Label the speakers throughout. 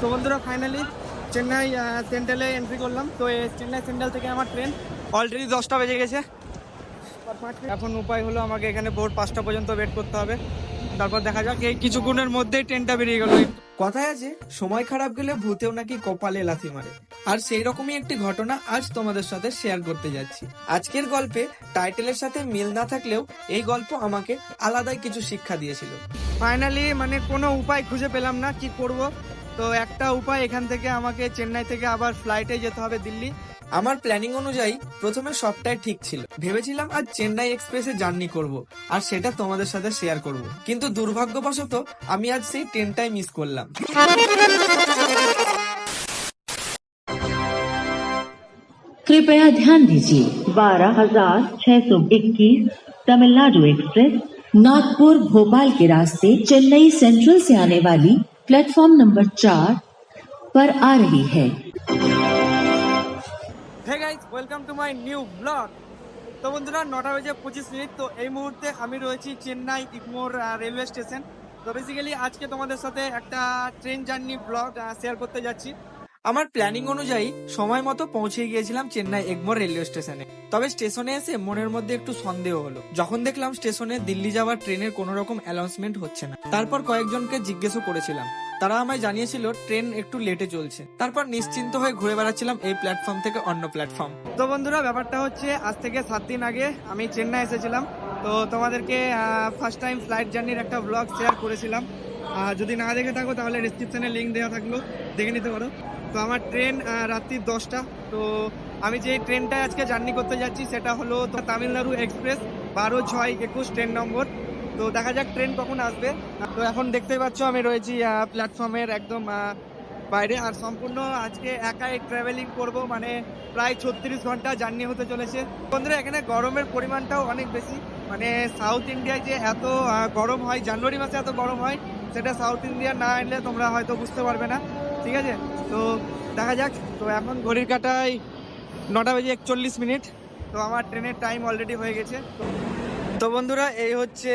Speaker 1: তো বন্ধুরা finally Chennai সেন্ট্রালে entry করলাম। তো চেন্নাই সেন্ট্রাল থেকে আমার ট্রেন অলরেডি দশটা বেজে গেছে। এখন উপায় হলো আমাকে এখানে ভোর পাঁচটা পর্যন্ত ওয়েট করতে হবে। তারপর দেখা যাক, এই কিছুক্ষণের মধ্যেই ট্রেনটা বেরিয়ে গেল।
Speaker 2: কথায় আছে, সময় খারাপ গেলে ভূতেও নাকি কপালে লাথি মারে। আর সেই রকমই একটি ঘটনা আজ তোমাদের সাথে শেয়ার করতে যাচ্ছি। আজকের গল্পে টাইটেলের সাথে মিল না থাকলেও এই গল্প আমাকে আলাদাই কিছু শিক্ষা দিয়েছিল।
Speaker 1: ফাইনালি মানে কোনো উপায় খুঁজে পেলাম না, কি করব? তো একটা উপায় এখান থেকে আমাকে চেন্নাই থেকে আবার ফ্লাইটে যেতে হবে দিল্লি
Speaker 2: আমার প্ল্যানিং অনুযায়ী প্রথমে সবটাই ঠিক ছিল ভেবেছিলাম আজ চেন্নাই এক্সপ্রেসে জার্নি করব আর সেটা তোমাদের সাথে শেয়ার করব কিন্তু দুর্ভাগ্যবশত আমি আজ সেই ট্রেনটাই মিস করলাম
Speaker 3: कृपया ध्यान दीजिए बारह हजार छह सौ इक्कीस तमिलनाडु एक्सप्रेस नागपुर भोपाल के रास्ते चेन्नई सेंट्रल से आने वाली प्लेटफॉर्म नंबर चार पर आ रही है
Speaker 1: hey guys welcome to my new blog তো বন্ধুরা নটা বেজে পঁচিশ মিনিট তো এই মুহূর্তে আমি রয়েছি চেন্নাই ইগমোর রেলওয়ে স্টেশন তো বেসিক্যালি আজকে তোমাদের সাথে একটা ট্রেন জার্নি ব্লগ শেয়ার করতে যাচ্ছি
Speaker 2: আমার প্ল্যানিং অনুযায়ী সময় মতো পৌঁছে গিয়েছিলাম চেন্নাই এগমোর রেলওয়ে স্টেশনে তবে স্টেশনে এসে মনের মধ্যে একটু সন্দেহ হলো। যখন দেখলাম স্টেশনে দিল্লি যাওয়ার ট্রেনের কোনো রকম অ্যানাউন্সমেন্ট হচ্ছে না। তারপর কয়েকজনকে জিজ্ঞেসও করেছিলাম। তারা আমায় জানিয়েছিল, ট্রেন একটু লেটে চলছে। তারপর নিশ্চিন্ত হয়ে ঘুরে বেড়াচ্ছিলাম এই প্ল্যাটফর্ম থেকে অন্য প্ল্যাটফর্ম
Speaker 1: তো বন্ধুরা, ব্যাপারটা হচ্ছে, আজ থেকে সাত দিন আগে আমি চেন্নাই এসেছিলাম। তো তোমাদেরকে ফার্স্ট টাইম ফ্লাইট জার্নির একটা ব্লগ শেয়ার করেছিলাম। যদি না দেখে থাকো, তাহলে ডিসক্রিপশনে লিঙ্ক দেওয়া থাকল। দেখে নিতে পারো। তো আমার ট্রেন রাত্রি দশটা। তো আমি যে ট্রেনটায় আজকে জার্নি করতে যাচ্ছি, সেটা হলো তামিলনাড়ু এক্সপ্রেস, বারো ছয় একুশ ট্রেন নম্বর। তো দেখা যাক ট্রেন কখন আসবে। তো এখন দেখতেই পাচ্ছ, আমি রয়েছি প্ল্যাটফর্মের একদম বাইরে। আর সম্পূর্ণ আজকে একাই ট্রাভেলিং করব মানে প্রায় ছত্রিশ ঘণ্টা জার্নি হতে চলেছে। বন্ধুরা, এখানে গরমের পরিমাণটাও অনেক বেশি। মানে সাউথ ইন্ডিয়ায় যে এত গরম হয়, জানুয়ারি মাসে এত গরম হয়, সেটা সাউথ ইন্ডিয়া না এলে তোমরা হয়তো বুঝতে পারবে না। ঠিক আছে? তো দেখা যাক। তো এখন ঘড়ির কাটায় নটা বেজে একচল্লিশ মিনিট। তো আমার ট্রেনের টাইম অলরেডি হয়ে গেছে। তো বন্ধুরা, এই হচ্ছে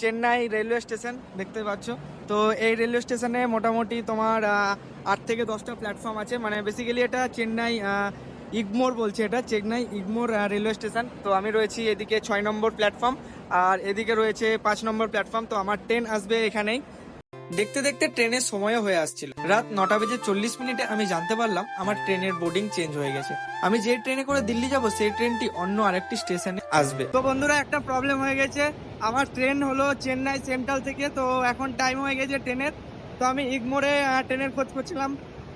Speaker 1: চেন্নাই রেলওয়ে স্টেশন, দেখতে পাচ্ছ। তো এই রেলওয়ে স্টেশনে মোটামুটি তোমার আট থেকে দশটা প্ল্যাটফর্ম আছে। মানে বেসিক্যালি এটা চেন্নাই ইগমোর বলছে এটা, চেন্নাই ইগমোর রেলওয়ে স্টেশন। তো আমি রয়েছি এদিকে ছয় নম্বর প্ল্যাটফর্ম আর এদিকে রয়েছে পাঁচ নম্বর প্ল্যাটফর্ম তো আমার ট্রেন আসবে এখানেই।
Speaker 2: দেখতে দেখতে ট্রেনের সময়ও হয়ে আসছিল। রাত নটা বেজে চল্লিশ মিনিটে আমি জানতে পারলাম আমার ট্রেনের বোর্ডিং চেঞ্জ হয়ে গেছে। আমি যে ট্রেনে করে দিল্লি যাব, সেই ট্রেনটি অন্য আরেকটি স্টেশনে আসবে।
Speaker 1: তো বন্ধুরা, একটা প্রবলেম হয়ে গেছে। আমার ট্রেন হলো চেন্নাই সেন্ট্রাল থেকে, তো এখন টাইম হয়ে গেছে ট্রেনের। তো আমি ইগমোরে ট্রেনের খোঁজ করছিলাম।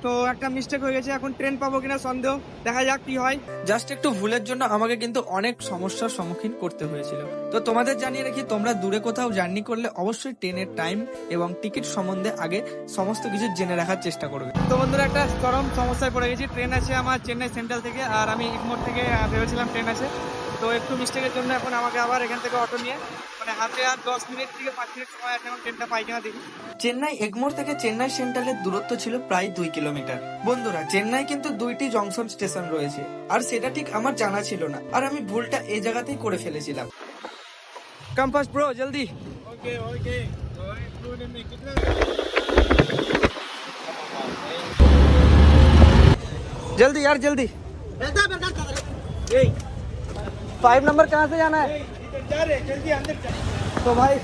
Speaker 1: তো একটা মিস্টেক হয়ে গেছে এখন ট্রেন পাবো কিনা সন্দেহ। দেখা যাক কি হয়।
Speaker 2: জাস্ট একটু ভুলের জন্য আমাকে কিন্তু অনেক সমস্যার সম্মুখীন করতে হয়েছিল। তো তোমাদের জানিয়ে রাখি তোমরা দূরে কোথাও জার্নি করলে অবশ্যই ট্রেনের টাইম এবং টিকিট সম্বন্ধে আগে সমস্ত কিছু জেনে রাখার চেষ্টা করবে।
Speaker 1: তো বন্ধুরা একটা চরম সমস্যায় পড়ে গেছি। ট্রেন আছে আমার চেন্নাই সেন্ট্রাল থেকে আর আমি ইগমোর থেকে ভেবেছিলাম ট্রেন আছে। তো একটু মিস্টেকের জন্য এখন আমাকে আবার এখান থেকে অটো নিয়ে মানে হাতে আর দশ মিনিট থেকে পাঁচ মিনিট সময় আছে এখন ট্রেনটা পাই কিনা দেখি
Speaker 2: চেন্নাই এগমোর থেকে চেন্নাই সেন্ট্রালের দূরত্ব ছিল প্রায় দুই কিলোমিটার বন্ধুরা চেন্নাই কিন্তু দুইটি জংশন স্টেশন রয়েছে আর সেটা ঠিক আমার জানা ছিল না আর আমি ভুলটা এই জায়গাতেই করে ফেলেছিলাম
Speaker 1: कम फास्ट ब्रो जल्दी जल्दी यार जल्दी फाइव नंबर कहाँ से जाना है তো ভাই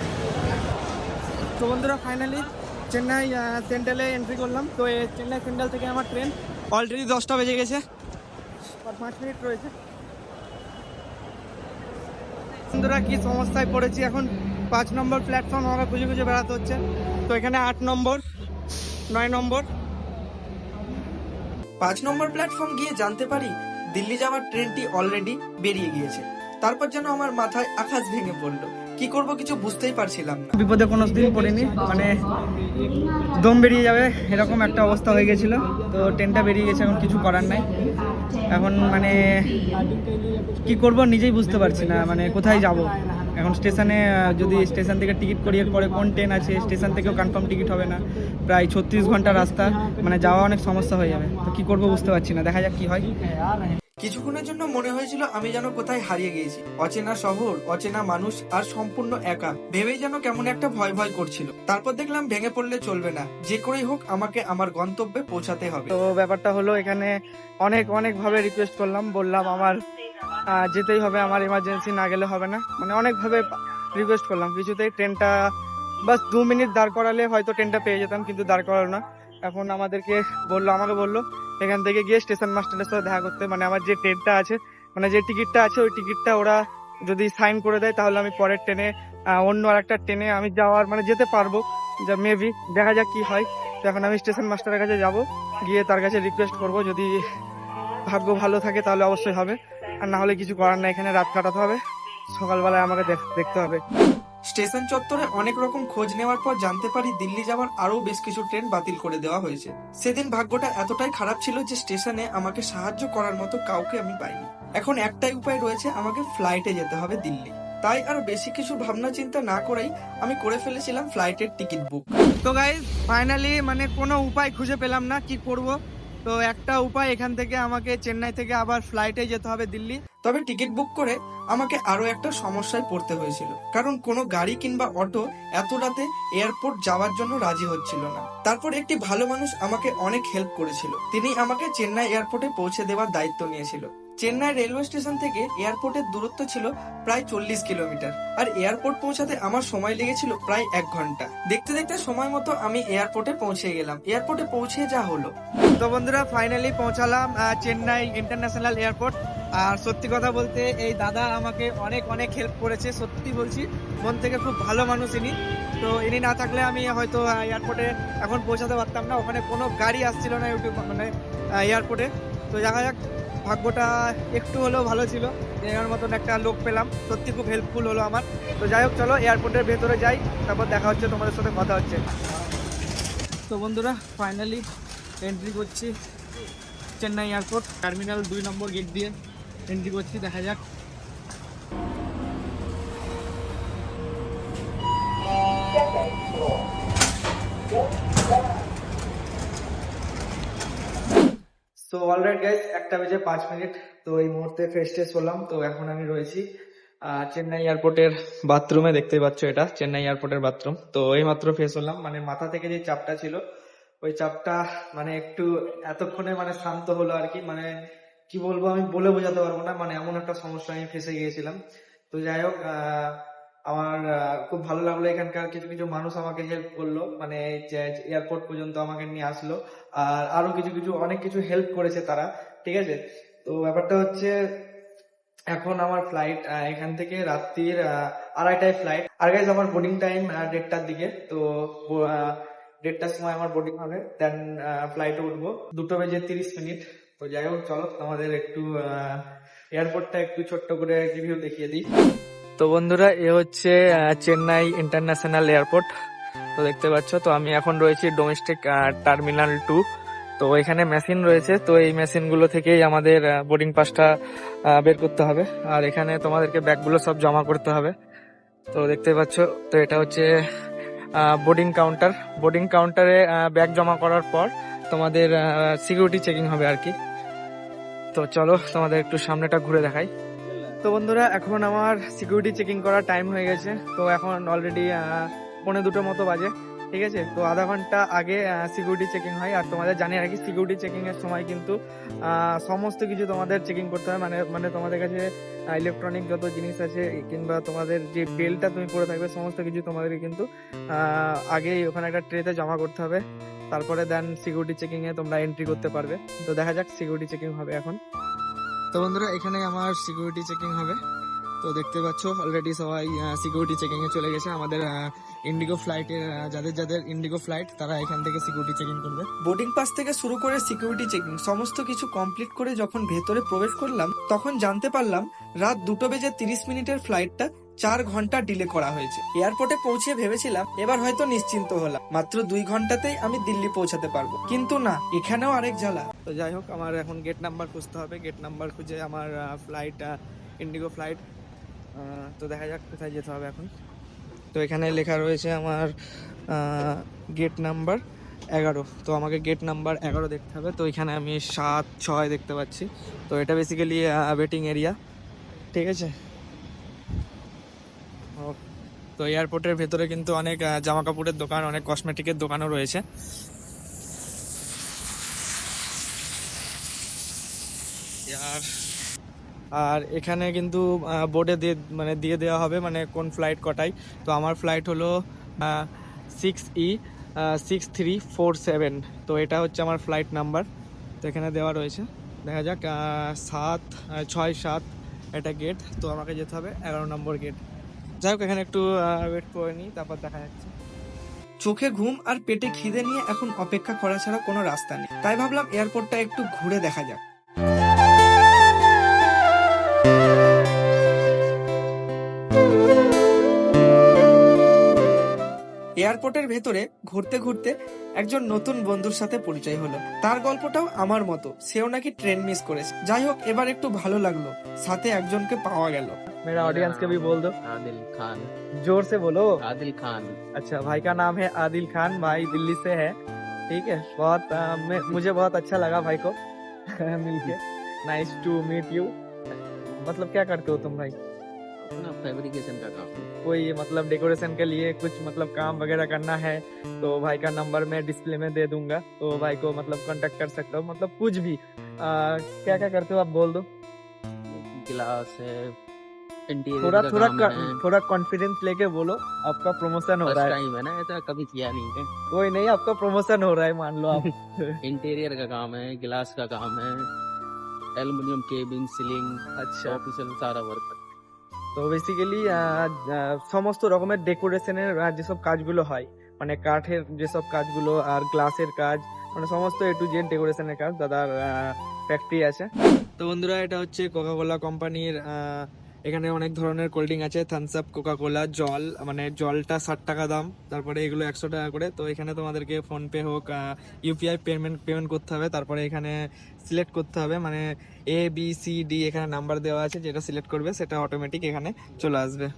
Speaker 1: তো বন্ধুরা ফাইনালি চেন্নাই সেন্ট্রালে এন্ট্রি করলাম। তো এই চেন্নাই সেন্ট্রাল থেকে আমার ট্রেন অলরেডি দশটা বেজে গেছে। আর পাঁচ মিনিট রয়েছে। বন্ধুরা কি সমস্যায় পড়েছি এখন? পাঁচ নম্বর প্ল্যাটফর্ম আমাকে খুঁজে খুঁজে বেড়াতে হচ্ছে। তো এখানে আট নম্বর নয় নম্বর।
Speaker 2: পাঁচ নম্বর প্ল্যাটফর্ম গিয়ে জানতে পারি দিল্লি যাওয়ার ট্রেনটি অলরেডি বেরিয়ে গিয়েছে। তারপর যেন আমার মাথায় আকাশ ভেঙে পড়ল। কি করব কিছু বুঝতেই পারছিলাম না।
Speaker 1: বিপদে কোনো দিন পড়িনি মানে দম বেরিয়ে যাবে এরকম একটা অবস্থা হয়ে গেছিল। তো ট্রেনটা বেরিয়ে গেছে, এখন কিছু করার নাই। এখন মানে কি করব নিজেই বুঝতে পারছি না মানে কোথায় যাব? এখন স্টেশনে, যদি স্টেশন থেকে টিকিট করিয়ে পরে কোন ট্রেন আছে, স্টেশন থেকেও কনফার্ম টিকিট হবে না। প্রায় ছত্রিশ ঘণ্টা রাস্তা মানে যাওয়া অনেক সমস্যা হয়ে যাবে। তো কী করব বুঝতে পারছি না, দেখা যাক কী হয়।
Speaker 2: কিছুক্ষণের জন্য মনে হয়েছিল আমি যেন কোথায় হারিয়ে গিয়েছি। অচেনা শহর, অচেনা মানুষ আর সম্পূর্ণ একা। ভেবেই যেন কেমন একটা ভয় ভয় করছিল। তারপর দেখলাম ভেঙে পড়লে চলবে না। যে করেই হোক আমাকে আমার গন্তব্যে পৌঁছাতে হবে।
Speaker 1: তো ব্যাপারটা হলো এখানে অনেক অনেক ভাবে রিকোয়েস্ট করলাম, বললাম আমার যেতেই হবে, আমার ইমার্জেন্সি না গেলে হবে না। মানে অনেক ভাবে রিকোয়েস্ট করলাম। কিছুতেই ট্রেনটা বাস দু মিনিট দাঁড় করালে হয়তো ট্রেনটা পেয়ে যেতাম, কিন্তু দাঁড় করালো না। এখন আমাদেরকে বলল, আমাকে বলল এখান থেকে গিয়ে স্টেশন মাস্টারের সাথে দেখা করতে। মানে আমার যে ট্রেনটা আছে মানে যে টিকিটটা আছে, ওই টিকিটটা ওরা যদি সাইন করে দেয়, তাহলে আমি পরের ট্রেনে অন্য আর একটা ট্রেনে আমি যাওয়ার মানে যেতে পারব। যা মেবি দেখা যাক কি হয়। তো এখন আমি স্টেশন মাস্টারের কাছে যাব। গিয়ে তার কাছে রিকোয়েস্ট করব, যদি ভাগ্য ভালো থাকে তাহলে অবশ্যই হবে। আর না হলে কিছু করার নাই, এখানে রাত কাটাতে হবে। সকালবেলায় আমাকে দেখতে হবে।
Speaker 2: স্টেশন চত্বরে অনেক রকম খোঁজ নেওয়ার পর জানতে পারি দিল্লি যাওয়ার আরও বেশ কিছু ট্রেন বাতিল করে দেওয়া হয়েছে। সেদিন ভাগ্যটা এতটাই খারাপ ছিল যে স্টেশনে আমাকে সাহায্য করার মতো কাউকে আমি পাইনি। এখন একটাই উপায় রয়েছে, আমাকে ফ্লাইটে যেতে হবে দিল্লি। তাই আর বেশি কিছু ভাবনা চিন্তা না করেই আমি করে ফেলেছিলাম ফ্লাইটের টিকিট বুক।
Speaker 1: তো গাইজ ফাইনালি মানে কোনো উপায় খুঁজে পেলাম না, কি করব? তো একটা উপায় এখান থেকে আমাকে চেন্নাই থেকে আবার ফ্লাইটে যেতে হবে দিল্লি।
Speaker 2: তবে টিকিট বুক করে আমাকে আরও একটা সমস্যায় পড়তে হয়েছিল। কারণ কোনো গাড়ি কিংবা অটো এত রাতে এয়ারপোর্ট যাওয়ার জন্য রাজি হচ্ছিল না। তারপর একটি ভালো মানুষ আমাকে অনেক হেল্প করেছিল। তিনি আমাকে চেন্নাই এয়ারপোর্টে পৌঁছে দেওয়ার দায়িত্ব নিয়েছিল। চেন্নাই রেলওয়ে স্টেশন থেকে এয়ারপোর্টের দূরত্ব ছিল প্রায় চল্লিশ কিলোমিটার। আর এয়ারপোর্ট পৌঁছাতে আমার সময় লেগেছিল প্রায় এক ঘণ্টা। দেখতে দেখতে সময় মতো আমি এয়ারপোর্টে পৌঁছে গেলাম। এয়ারপোর্টে পৌঁছে যা হলো।
Speaker 1: তো বন্ধুরা ফাইনালি পৌঁছালাম চেন্নাই ইন্টারন্যাশনাল এয়ারপোর্ট আর সত্যি কথা বলতে, এই দাদা আমাকে অনেক অনেক হেল্প করেছে, সত্যি বলছি। মন থেকে খুব ভালো মানুষ ইনি। তো ইনি না থাকলে আমি হয়তো এয়ারপোর্টে এখন পৌঁছাতে পারতাম না। ওখানে কোনো গাড়ি আসছিল না ইউটিউব মানে এয়ারপোর্টে তো দেখা যাক ভাগ্যটা একটু হলেও ভালো ছিল। এর মতন একটা লোক পেলাম। সত্যি খুব হেল্পফুল হলো আমার। তো যাই হোক, চলো এয়ারপোর্টের ভেতরে যাই। তারপর দেখা হচ্ছে, তোমাদের সাথে কথা হচ্ছে। তো বন্ধুরা ফাইনালি এন্ট্রি করছি। চেন্নাই এয়ারপোর্ট টার্মিনাল দুই নম্বর গেট দিয়ে এন্ট্রি করছি। দেখা যাক। সো অলরাইট গাইস একটা বেজে পাঁচ মিনিট। তো এই মুহূর্তে ফ্রেশ ট্রেশ হলাম তো এখন আমি রয়েছি চেন্নাই এয়ারপোর্টের বাথরুমে, দেখতেই পাচ্ছ এটা, চেন্নাই এয়ারপোর্টের বাথরুম। তো এই মাত্র ফ্রেশ হলাম মানে মাথা থেকে যে চাপটা ছিল, ওই চাপটা মানে একটু এতক্ষণে মানে শান্ত হলো আর কি। মানে কি বলব, আমি বলে বোঝাতে পারব না মানে এমন একটা সমস্যা আমি ফেসে গিয়েছিলাম। তো যাই হোক আমার খুব ভালো লাগল এখানকার কিছু কিছু মানুষ আমাকে হেল্প করল মানে এয়ারপোর্ট পর্যন্ত আমাকে নিয়ে আসলো, আর আরও কিছু কিছু, অনেক কিছু হেল্প করেছে তারা, ঠিক আছে? তো ব্যাপারটা হচ্ছে, এখন আমার ফ্লাইট এখান থেকে রাত্রির আড়াইটায় ফ্লাইট আর গাইজ আমার বোর্ডিং টাইম দেড়টার দিকে, তো দেড়টার সময় আমার বোর্ডিং হবে দেন ফ্লাইটে উঠবো। দুটো বেজে তিরিশ মিনিট। তো যাই হোক, চলো, তোমাদের একটু এয়ারপোর্টটা একটু ছোট্ট করে রিভিউ দেখিয়ে দিই। তো বন্ধুরা, এ হচ্ছে চেন্নাই ইন্টারন্যাশনাল এয়ারপোর্ট। তো দেখতে পাচ্ছ, তো আমি এখন রয়েছি ডোমেস্টিক টার্মিনাল টু তো এখানে মেশিন রয়েছে, তো এই মেশিনগুলো থেকেই আমাদের বোর্ডিং পাসটা বের করতে হবে। আর এখানে তোমাদেরকে ব্যাগগুলো সব জমা করতে হবে। তো দেখতে পাচ্ছ, তো এটা হচ্ছে বোর্ডিং কাউন্টার বোর্ডিং কাউন্টারে ব্যাগ জমা করার পর তোমাদের সিকিউরিটি চেকিং হবে আর কি। তো চলো তোমাদের একটু সামনেটা ঘুরে দেখাই। তো বন্ধুরা, এখন আমার সিকিউরিটি চেকিং করার টাইম হয়ে গেছে। তো এখন অলরেডি পৌনে দুটোর মতো বাজে, ঠিক আছে? তো আধা ঘণ্টা আগে সিকিউরিটি চেকিং হয়। আর তোমাদের জানি আর কি সিকিউরিটি চেকিং এর সময় কিন্তু সমস্ত কিছু তোমাদের চেকিং করতে হয়। মানে মানে তোমাদের কাছে ইলেকট্রনিক যত জিনিস আছে, কিংবা তোমাদের যে বেলটা তুমি পরে থাকবে, সমস্ত কিছু তোমাদেরকে কিন্তু আগেই ওখানে একটা ট্রেতে জমা করতে হবে। তারপরে দেন সিকিউরিটি চেকিং এ তোমরা এন্ট্রি করতে পারবে। তো দেখা যাক সিকিউরিটি চেকিং হবে এখন। তো বন্ধুরা, এখানে আমার সিকিউরিটি চেকিং হবে। তো দেখতে পাচ্ছ অলরেডি সবাই সিকিউরিটি চেকিং এ চলে গেছে। আমাদের ইন্ডিগো ফ্লাইটের যাদের যাদের ইন্ডিগো ফ্লাইট তারা এখান থেকে সিকিউরিটি চেকিং করবে।
Speaker 2: বোর্ডিং পাস থেকে শুরু করে সিকিউরিটি চেকিং সমস্ত কিছু কমপ্লিট করে যখন ভেতরে প্রবেশ করলাম, তখন জানতে পারলাম রাত দুটো বেজে তিরিশ মিনিটের ফ্লাইটটা চার ঘণ্টা ডিলে করা হয়েছে। এয়ারপোর্টে পৌঁছে ভেবেছিলাম, এবার হয়তো নিশ্চিন্ত হলাম। মাত্র দুই ঘন্টাতেই আমি দিল্লি পৌঁছাতে পারব। কিন্তু না, এখানেও আরেক জ্বালা।
Speaker 1: তো যাই হোক, আমার এখন গেট নাম্বার খুঁজতে হবে। গেট নাম্বার খুঁজে আমার ফ্লাইট ইন্ডিগো ফ্লাইট তো দেখা যাক কোথায় যেতে হবে এখন। তো এখানে লেখা রয়েছে আমার গেট নাম্বার এগারো। তো আমাকে গেট নাম্বার এগারো দেখতে হবে। তো এখানে আমি সাত, ছয় দেখতে পাচ্ছি। তো এটা বেসিক্যালি ওয়েটিং এরিয়া ঠিক আছে? তো এয়ারপোর্টের ভেতরে কিন্তু অনেক জামা কাপড়ের দোকান, অনেক কসমেটিকের দোকানও রয়েছে। আর আর এখানে কিন্তু বোর্ডে দিয়ে মানে দিয়ে দেওয়া হবে মানে কোন ফ্লাইট কটায়। তো আমার ফ্লাইট হলো six E six three four seven তো এটা হচ্ছে আমার ফ্লাইট নাম্বার তো এখানে দেওয়া রয়েছে। দেখা যাক সাত ছয় সাত, এটা গেট তো আমাকে যেতে হবে এগারো নম্বর গেট যাই হোক, এখানে একটু ওয়েট করে নিই, তারপর দেখা যাচ্ছে।
Speaker 2: চোখে ঘুম আর পেটে খিদে নিয়ে এখন অপেক্ষা করা ছাড়া কোনো রাস্তা নেই। তাই ভাবলাম এয়ারপোর্টটা একটু ঘুরে দেখা যাক। এয়ারপোর্টের ভেতরে ঘুরতে ঘুরতে একজন নতুন বন্ধুর সাথে পরিচয় হলো। তার গল্পটাও আমার মতো। সেও নাকি ট্রেন মিস করেছে। যাই হোক, এবার একটু ভালো লাগল। সাথে একজনকে পাওয়া গেল।
Speaker 1: मेरा ऑडियंस के भी बोल दो।
Speaker 4: आदिल खान।
Speaker 1: ज़ोर से बोलो।
Speaker 4: आदिल खान।
Speaker 1: अच्छा भाई का नाम है आदिल खान भाई दिल्ली से है। ठीक है बहुत मुझे बहुत अच्छा लगा भाई को मिलके। नाइस टू मीट यू मतलब क्या करते हो तुम भाई?
Speaker 4: अपना फैब्रिकेशन का काम।
Speaker 1: कोई मतलब डेकोरेशन के लिए कुछ मतलब काम वगैरह करना है तो भाई का नंबर मैं डिस्प्ले में दे दूँगा तो भाई को मतलब कांटेक्ट कर सकते हो। मतलब कुछ भी। आ, क्या क्या करते हो आप बोल दो।
Speaker 4: गिलास है
Speaker 1: थोड़ा
Speaker 4: का
Speaker 1: थोड़ा
Speaker 4: काम है
Speaker 1: थोड़ा कॉन्फिडेंस लेके बोलो आपका प्रमोशन हो
Speaker 4: फर्स्ट
Speaker 1: रहा है
Speaker 4: टाइम है ना ऐसा कभी किया नहीं है
Speaker 1: कोई नहीं आपका प्रमोशन हो रहा है मान लो आप
Speaker 4: इंटीरियर का काम है गिलास का काम है एल्युमिनियम केबिन सीलिंग
Speaker 1: আচ্ছা
Speaker 4: ऑफिशियल सारा वर्क
Speaker 1: তো বেসিক্যালি সমস্ত রকমের ডেকোরেশনের যেসব কাজগুলো হয় মানে কাঠের যেসব কাজগুলো আর গ্লাসের কাজ মানে সমস্ত এ টু জেড ডেকোরেশনের কাজ দাদার ফ্যাক্টরি আছে তো বন্ধুরা এটা হচ্ছে কোকা কোলা কোম্পানির এখানে অনেক ধরনের কোল্ড ড্রিঙ্ক আছে থামস আপ কোকা কোলা জল মানে জলটা ষাট টাকা দাম, তারপরে এগুলো একশো টাকা করে তো এখানে তোমাদেরকে ফোনপে হোক ইউপিআই পেমেন্ট পেমেন্ট করতে হবে, তারপরে এখানে সিলেক্ট করতে হবে মানে এ বি সি ডি এখানে নাম্বার দেওয়া আছে, যেটা সিলেক্ট করবে, সেটা অটোমেটিক এখানে চলে আসবে.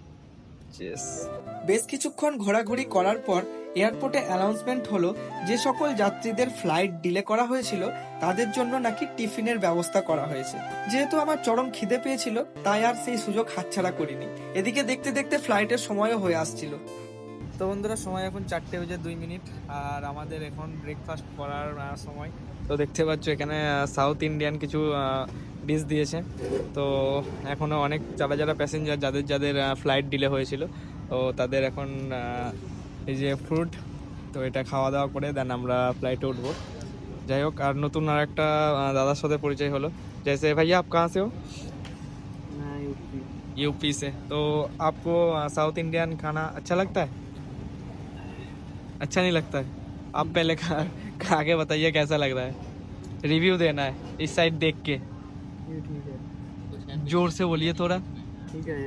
Speaker 2: বেশ কিছুক্ষণ ঘোরাঘুরি করার পর এয়ারপোর্টে অ্যানাউন্সমেন্ট হলো যে সকল যাত্রীদের ফ্লাইট ডিলে করা হয়েছিল, তাদের জন্য নাকি টিফিনের ব্যবস্থা করা হয়েছে। যেহেতু আমার চরম খিদে পেয়েছিল, তাই আর সেই সুযোগ হাতছাড়া করিনি। এদিকে দেখতে দেখতে ফ্লাইটের সময়ও হয়ে আসছিল।
Speaker 1: তো বন্ধুরা, সময় এখন চারটে বেজে দুই মিনিট, আর আমাদের এখন ব্রেকফাস্ট করার সময়। তো দেখতে পাচ্ছ এখানে সাউথ ইন্ডিয়ান কিছু ডিশ দিয়েছে তো এখনো অনেক যারা যারা প্যাসেঞ্জার যাদের যাদের ফ্লাইট ডিলে হয়েছিল তো তাদের এখন আহ, এই যে ফ্রুট তো এটা খাওয়া দাওয়া করে দেন আমরা ফ্লাইটে উঠবো যাই হোক আর নতুন আর একটা আহ, দাদার সাথে পরিচয় হলো जैसे भैया आप कहाँ से हो यूपी से तो आपको साउथ इंडियन खाना अच्छा लगता है अच्छा नहीं लगता है आप पहले खा खा के बताइए कैसा लग रहा है रिव्यू देना है इस साइड देख के ठीक है जोर से बोलिए थोड़ा ठीक है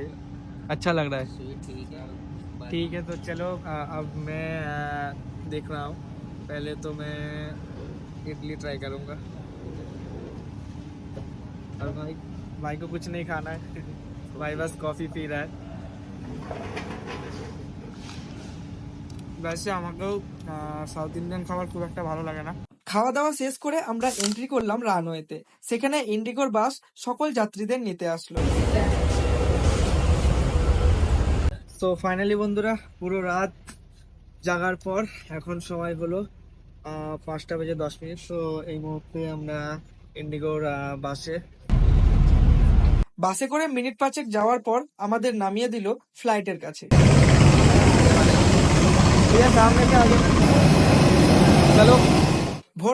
Speaker 4: अच्छा
Speaker 1: लग रहा है
Speaker 4: ठीक है
Speaker 1: ठीक है तो चलो अ, अब मैं अ, देख रहा हूँ पहले तो मैं इडली ट्राई करूँगा और भाई भाई को कुछ नहीं खाना है भाई बस कॉफ़ी पी रहा है वैसे আমাকেও সাউথ ইন্ডিয়ান খাবার খুব একটা ভালো লাগে না
Speaker 2: খাওয়া দাওয়া শেষ করে আমরা এন্ট্রি করলাম রানওয়েতে। সেখানে ইন্ডিগোর বাস সকল যাত্রীদের নিতে আসলো।
Speaker 1: তো ফাইনালি বন্ধুরা, পুরো রাত জাগার পর এখন সময় হলো পাঁচটা বেজে দশ মিনিট। তো এই মুহূর্তে আমরা ইন্ডিগোর বাসে।
Speaker 2: বাসে করে মিনিট পাঁচেক যাওয়ার পর আমাদের নামিয়ে দিল ফ্লাইটের কাছে।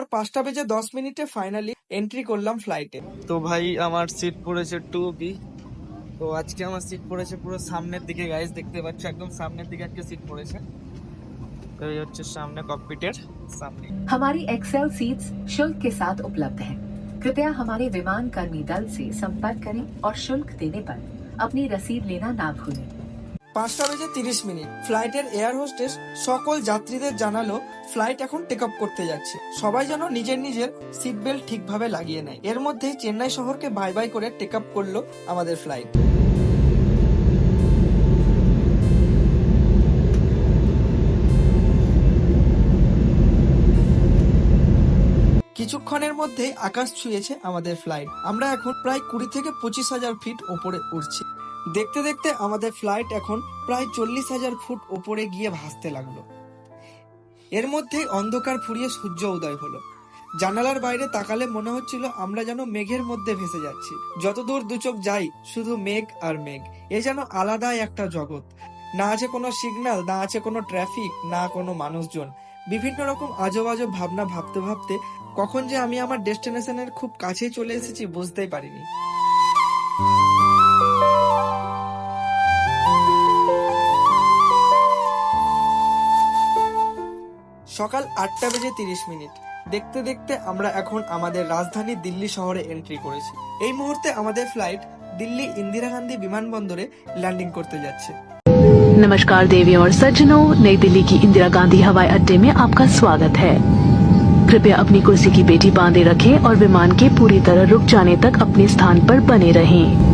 Speaker 2: ভোর পাঁচটা বেজে দশ মিনিটে ফাইনালি এন্ট্রি করলাম ফ্লাইটে
Speaker 1: তো ভাই আমার সিট পড়েছে টু বি তো আজকে আমার সিট পড়েছে পুরো সামনের দিকে গাইস দেখতে পাচ্ছ একদম সামনের দিকে আজকে সিট পড়েছে তো এই হচ্ছে সামনে ককপিটের সামনে
Speaker 5: हमारी एक्सेल सीट्स शुल्क के साथ उपलब्ध हैं। कृपया हमारे विमान कर्मी दल से संपर्क करें और शुल्क देने पर अपनी रसीद लेना ना भूलें
Speaker 2: পাঁচটা বেজে তিরিশ মিনিট। ফ্লাইটের এয়ার হোস্টেস সকল যাত্রীদের জানালো, ফ্লাইট এখন টেক আপ করতে যাচ্ছে। সবাই যেন নিজের নিজের সিট বেল্ট ঠিকভাবে লাগিয়ে নেয়। এর মধ্যেই চেন্নাই শহরকে বাই বাই করে টেক আপ করল আমাদের ফ্লাইট। কিছুক্ষণের মধ্যেই আকাশ ছুঁয়েছে আমাদের ফ্লাইট। আমরা এখন প্রায় কুড়ি থেকে পঁচিশ হাজার ফিট ওপরে উঠছি দেখতে দেখতে আমাদের ফ্লাইট এখন প্রায় চল্লিশ হাজার ফুট ওপরে গিয়ে ভাসতে লাগল। এর মধ্যেই অন্ধকার ফুরিয়ে সূর্য উদয় হলো। জানালার বাইরে তাকালে মনে হচ্ছিল আমরা যেন মেঘের মধ্যে ভেসে যাচ্ছি। যতদূর দু চোখ যাই, শুধু মেঘ আর মেঘ। এ যেন আলাদাই একটা জগৎ। না আছে কোনো সিগন্যাল না আছে কোনো ট্রাফিক না কোনো মানুষজন। বিভিন্ন রকম আজব আজব ভাবনা ভাবতে ভাবতে কখন যে আমি আমার ডেস্টিনেশনের খুব কাছেই চলে এসেছি বুঝতেই পারিনি। সকাল আটটা বেজে তিরিশ মিনিট দেখতে দেখতে আমরা এখন আমাদের রাজধানী দিল্লি শহরে এন্ট্রি করেছি এই মুহূর্তে আমাদের ফ্লাইট দিল্লি ইন্দিরা গান্ধী বিমানবন্দরে ল্যান্ডিং করতে যাচ্ছে
Speaker 6: नमस्कार देवियों और सज्जनों नई दिल्ली की इंदिरा गांधी हवाई अड्डे में आपका स्वागत है कृपया अपनी कुर्सी की पेटी बांधे रखें और विमान के पूरी तरह रुक जाने तक अपने स्थान पर बने रहें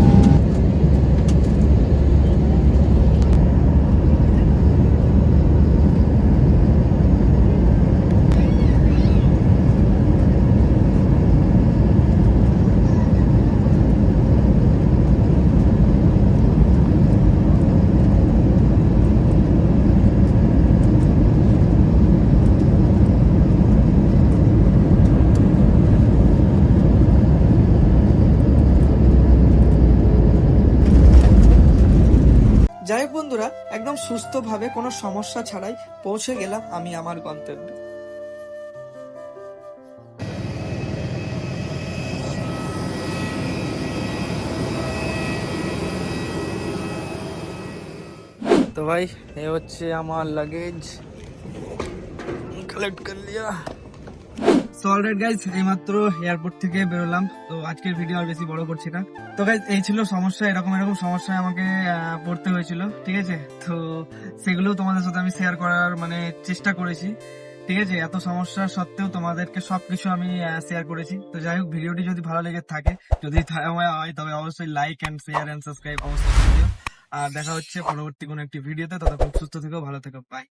Speaker 2: সুস্থভাবে কোনো সমস্যা ছাড়াই পৌঁছে গেলাম আমি আমার গন্তব্যে। তো ভাই, এ হচ্ছে আমার লাগেজ কালেক্ট কর লিয়া। সো অলরাইট গাইজ এইমাত্র এয়ারপোর্ট থেকে বেরোলাম। তো আজকের ভিডিও আর বেশি বড় করছি না। তো গাইজ এই ছিল সমস্যা, এরকম এরকম সমস্যায় আমাকে পড়তে হয়েছিল, ঠিক আছে? তো সেগুলো তোমাদের সাথে আমি শেয়ার করার মানে চেষ্টা করেছি, ঠিক আছে? এত সমস্যা সত্ত্বেও তোমাদেরকে সবকিছু আমি শেয়ার করেছি। তো যাই হোক ভিডিওটি যদি ভালো লেগে থাকে, যদি হয় তবে অবশ্যই like and share and subscribe অবশ্যই আর দেখা হচ্ছে পরবর্তী কোনো একটি ভিডিওতে ততক্ষণ সুস্থ থেকো, ভালো থেকো বাই